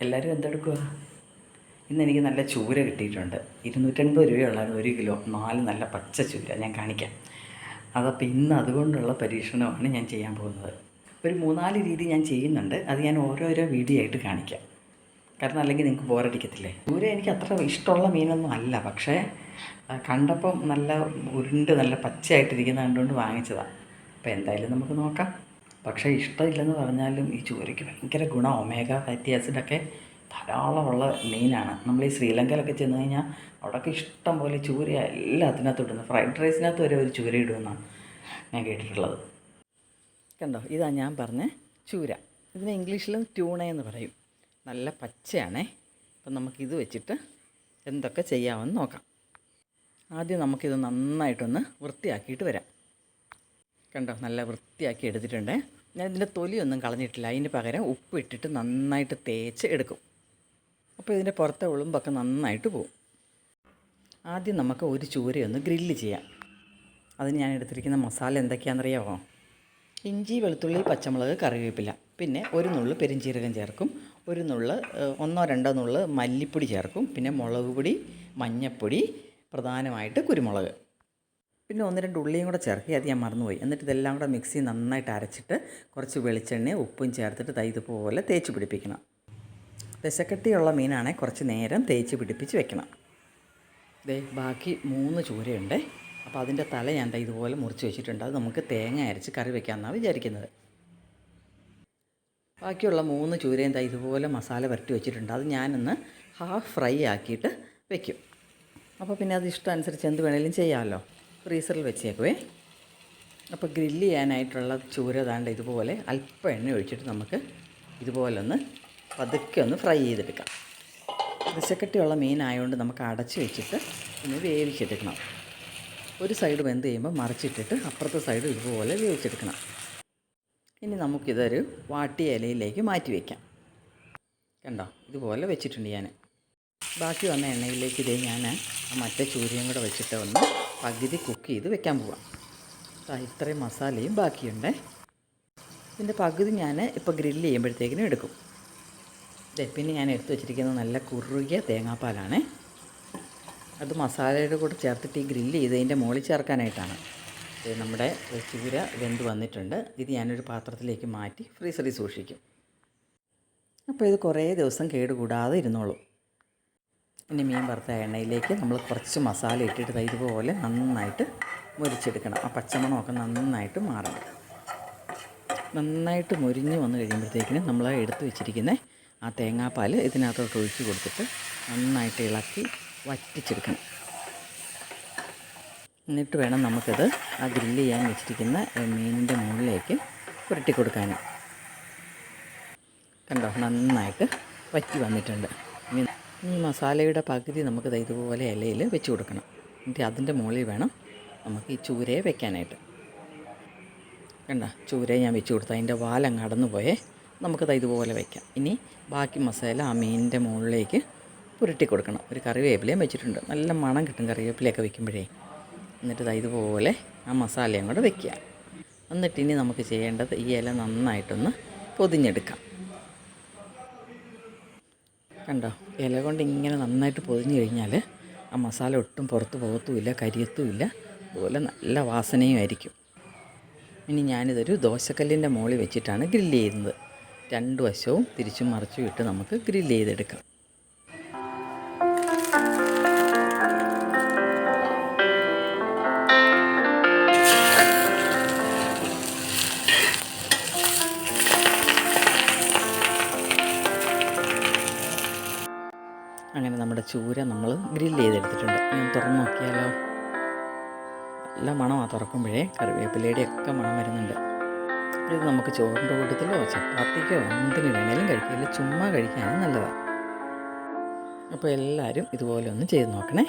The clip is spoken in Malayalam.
എല്ലാവരും എന്തെടുക്കുക ഇന്ന് എനിക്ക് നല്ല ചൂര കിട്ടിയിട്ടുണ്ട്. ഇരുന്നൂറ്റൻപത് രൂപയുള്ളായിരുന്നു ഒരു കിലോ. നാല് നല്ല പച്ച ചൂര. ഞാൻ കാണിക്കാം. അതപ്പോൾ ഇന്ന് അതുകൊണ്ടുള്ള പരീക്ഷണമാണ് ഞാൻ ചെയ്യാൻ പോകുന്നത്. ഒരു മൂന്നാൽ രീതി ഞാൻ ചെയ്യുന്നുണ്ട്. അത് ഞാൻ ഓരോരോ വീഡിയോ ആയിട്ട് കാണിക്കാം. കാരണം അല്ലെങ്കിൽ നിങ്ങൾക്ക് ബോറടിക്കത്തില്ലേ? ചൂര എനിക്ക് അത്ര ഇഷ്ടമുള്ള മീനൊന്നും അല്ല. പക്ഷേ കണ്ടപ്പം നല്ല ഉരുണ്ട് നല്ല പച്ചയായിട്ടിരിക്കുന്ന കണ്ടുകൊണ്ട് വാങ്ങിച്ചതാണ് അപ്പോൾ എന്തായാലും നമുക്ക് നോക്കാം. പക്ഷേ ഇഷ്ടമില്ലെന്ന് പറഞ്ഞാലും ഈ ചൂരയ്ക്ക് ഭയങ്കര ഗുണം. ഒമേഗ ഫാറ്റി ആസിഡൊക്കെ ധാരാളമുള്ള മീനാണ്. നമ്മൾ ഈ ശ്രീലങ്കയിലൊക്കെ ചെന്ന് കഴിഞ്ഞാൽ അവിടെയൊക്കെ ഇഷ്ടം പോലെ ചൂര എല്ലാത്തിനകത്തും ഇടുന്നു. ഫ്രൈഡ് റൈസിനകത്ത് വരെ ഒരു ചൂര ഇടുമെന്നാണ് ഞാൻ കേട്ടിട്ടുള്ളത്. കണ്ടോ? ഇതാ ഞാൻ പറഞ്ഞ ചൂര. ഇതിന് ഇംഗ്ലീഷിൽ ട്യൂണ എന്ന് പറയും. നല്ല പച്ചയാണേ. അപ്പം നമുക്കിത് വെച്ചിട്ട് എന്തൊക്കെ ചെയ്യാമെന്ന് നോക്കാം. ആദ്യം നമുക്കിത് നന്നായിട്ടൊന്ന് വൃത്തിയാക്കിയിട്ട് വരാം. കണ്ടോ? നല്ല വൃത്തിയാക്കി എടുത്തിട്ടുണ്ട്. ഞാൻ ഇതിന്റെ തൊലിയൊന്നും കളഞ്ഞിട്ടില്ല. അതിന് പകരം ഉപ്പിട്ടിട്ട് നന്നായിട്ട് തേച്ച് എടുക്കും. അപ്പോൾ ഇതിന്റെ പുറത്തെ ഉളുമ്പൊക്കെ നന്നായിട്ട് പോകും ആദ്യം നമുക്ക് ഒരു ചൂരയൊന്ന് ഗ്രില്ല് ചെയ്യാം. അതിന് ഞാൻ എടുത്തിരിക്കുന്ന മസാല എന്തൊക്കെയാണെന്നറിയാമോ ഇഞ്ചി വെളുത്തുള്ളി പച്ചമുളക് കറിവേപ്പില. പിന്നെ ഒരു നുള്ള് പെരിഞ്ചീരകം ചേർക്കും. ഒരു നുള്ള് ഒന്നോ രണ്ടോ നുള്ള് മല്ലിപ്പൊടി ചേർക്കും. പിന്നെ മുളക് പൊടി മഞ്ഞൾപ്പൊടി പ്രധാനമായിട്ട് കുരുമുളക്. പിന്നെ ഒന്ന് രണ്ട് ഉള്ളിയും കൂടെ ചേർക്കുക. അത് ഞാൻ മറന്നുപോയി. എന്നിട്ട് ഇതെല്ലാം കൂടെ മിക്സി നന്നായിട്ട് അരച്ചിട്ട് കുറച്ച് വെളിച്ചെണ്ണയും ഉപ്പും ചേർത്തിട്ട് തൈ ഇതുപോലെ തേച്ച് പിടിപ്പിക്കണം. വിശക്കട്ടിയുള്ള മീനാണെങ്കിൽ കുറച്ച് നേരം തേച്ച് പിടിപ്പിച്ച് വെക്കണം. ദേ ബാക്കി മൂന്ന് ചൂരയുണ്ട്. അപ്പോൾ അതിന്റെ തല ഞാൻ ഇതുപോലെ മുറിച്ച് വെച്ചിട്ടുണ്ട്. അത് നമുക്ക് തേങ്ങ അരച്ച് കറി വെക്കാമെന്നാണ് വിചാരിക്കുന്നത്. ബാക്കിയുള്ള മൂന്ന് ചൂരയും ദാ ഇതുപോലെ മസാല വരട്ടി വെച്ചിട്ടുണ്ട്. അത് ഞാനൊന്ന് ഹാഫ് ഫ്രൈ ആക്കിയിട്ട് വെക്കും. അപ്പോൾ പിന്നെ അത് ഇഷ്ടം അനുസരിച്ച് എന്ത് വേണേലും ചെയ്യാമല്ലോ. ഫ്രീസറിൽ വെച്ചേക്കുവേ. അപ്പോൾ ഗ്രില്ല് ചെയ്യാനായിട്ടുള്ള ചൂര താണ്ട് ഇതുപോലെ അല്പം എണ്ണ ഒഴിച്ചിട്ട് നമുക്ക് ഇതുപോലെ ഒന്ന് പതുക്കെ ഒന്ന് ഫ്രൈ ചെയ്തെടുക്കാം. വിശക്കട്ടിയുള്ള മീനായതുകൊണ്ട് നമുക്ക് അടച്ച് വെച്ചിട്ട് ഒന്ന് വേവിച്ചെടുക്കണം. ഒരു സൈഡ് വെന്ത് ചെയ്യുമ്പോൾ മറിച്ചിട്ടിട്ട് അപ്പുറത്തെ സൈഡ് ഇതുപോലെ വേവിച്ചെടുക്കണം. ഇനി നമുക്കിതൊരു വാട്ടിയ ഇലയിലേക്ക് മാറ്റി വയ്ക്കാം കണ്ടോ? ഇതുപോലെ വെച്ചിട്ടുണ്ട് ഞാൻ. ബാക്കി വന്ന എണ്ണയിലേക്ക് ഇതേ ഞാൻ മറ്റേ ചൂരയും കൂടെ വെച്ചിട്ട് ഒന്ന് പകുതി കുക്ക് ചെയ്ത് വെക്കാൻ പോവാം. ഇത്രയും മസാലയും ബാക്കിയുണ്ട്. ഇതിന്റെ പകുതി ഞാൻ ഇപ്പോൾ ഗ്രില്ല് ചെയ്യുമ്പോഴത്തേക്കിനും എടുക്കും. പിന്നെ ഞാൻ എടുത്തു വെച്ചിരിക്കുന്നത് നല്ല കുറുകിയ തേങ്ങാപ്പാലാണ്. അത് മസാലയുടെ കൂടെ ചേർത്തിട്ട് ഈ ഗ്രില്ല് ചെയ്തതിന്റെ മുകളിൽ ചേർക്കാനായിട്ടാണ്. നമ്മുടെ ചൂര വെന്ത് വന്നിട്ടുണ്ട്. ഇത് ഞാനൊരു പാത്രത്തിലേക്ക് മാറ്റി ഫ്രീസറിൽ സൂക്ഷിക്കും. അപ്പോൾ ഇത് കുറേ ദിവസം കേടുകൂടാതെ ഇരുന്നോളും. ഇനി മീൻ വറുത്ത എണ്ണയിലേക്ക് നമ്മൾ കുറച്ച് മസാല ഇട്ടിട്ട് ഇതുപോലെ നന്നായിട്ട് മുരിച്ചെടുക്കണം. ആ പച്ചമണമൊക്കെ നന്നായിട്ട് മാറണം. നന്നായിട്ട് മുരിഞ്ഞ് വന്ന് കഴിയുമ്പോഴത്തേക്കിനും നമ്മൾ എടുത്തു വെച്ചിരിക്കുന്ന ആ തേങ്ങാപ്പാൽ ഇതിനകത്തോട്ട് ഒഴിച്ച് കൊടുത്തിട്ട് നന്നായിട്ട് ഇളക്കി വറ്റിച്ചെടുക്കണം. എന്നിട്ട് വേണം നമുക്കത് ആ ഗ്രില്ല് ചെയ്യാൻ വെച്ചിരിക്കുന്ന മീനിന്റെ മുകളിലേക്ക് പുരട്ടി കൊടുക്കാൻ. കണ്ടോ? നന്നായിട്ട് വറ്റി വന്നിട്ടുണ്ട്. ഈ മസാലയുടെ പകുതി നമുക്ക് ഇതുപോലെ ഇലയിൽ വെച്ച് കൊടുക്കണം. എന്നിട്ട് അതിന്റെ മുകളിൽ വേണം നമുക്ക് ഈ ചൂരയെ വെക്കാനായിട്ട്. കണ്ട? ചൂരയെ ഞാൻ വെച്ച് കൊടുത്തു. അതിന്റെ വാലങ്ങ് അടന്നു പോയേ. നമുക്കത് ഇതുപോലെ വയ്ക്കാം ഇനി ബാക്കി മസാല ആ മീനിന്റെ മുകളിലേക്ക് പുരട്ടി കൊടുക്കണം. ഒരു കറിവേപ്പിലയും വെച്ചിട്ടുണ്ട്. നല്ല മണം കിട്ടും കറിവേപ്പിലയൊക്കെ വെക്കുമ്പോഴേ. എന്നിട്ട് ഇതുപോലെ ആ മസാലയും കൂടെ വെക്കുക. എന്നിട്ട് ഇനി നമുക്ക് ചെയ്യേണ്ടത് ഈ ഇല നന്നായിട്ടൊന്ന് പൊതിഞ്ഞെടുക്കാം. കണ്ടോ? ഇല കൊണ്ട് ഇങ്ങനെ നന്നായിട്ട് പൊതിഞ്ഞ് കഴിഞ്ഞാൽ ആ മസാല ഒട്ടും പുറത്ത് പോകത്തുമില്ല കരിയത്തുമില്ല. അതുപോലെ നല്ല വാസനയും ആയിരിക്കും. ഇനി ഞാനിതൊരു ദോശക്കല്ലിന്റെ മുകളിൽ വെച്ചിട്ടാണ് ഗ്രില്ല് ചെയ്യുന്നത്. രണ്ട് വശവും തിരിച്ചും മറിച്ചും ഇട്ട് നമുക്ക് ഗ്രില്ല് ചെയ്തെടുക്കാം. നമ്മുടെ ചൂര നമ്മൾ ഗ്രില്ല് ചെയ്തെടുത്തിട്ടുണ്ട്. ഞാൻ തുറന്നു നോക്കിയാലോ? നല്ല മണമാണ് തുറക്കുമ്പോഴേ. കറിവേപ്പിലയുടെ ഒക്കെ മണം വരുന്നുണ്ട്. ഇത് നമുക്ക് ചോറിന്റെ കൂട്ടത്തിലോ ചപ്പാത്തിക്കോ എന്തിനു വേണേലും കഴിക്കില്ല ചുമ്മാ കഴിക്കാനും നല്ലതാണ് അപ്പോൾ എല്ലാവരും ഇതുപോലെ ഒന്ന് ചെയ്ത് നോക്കണേ.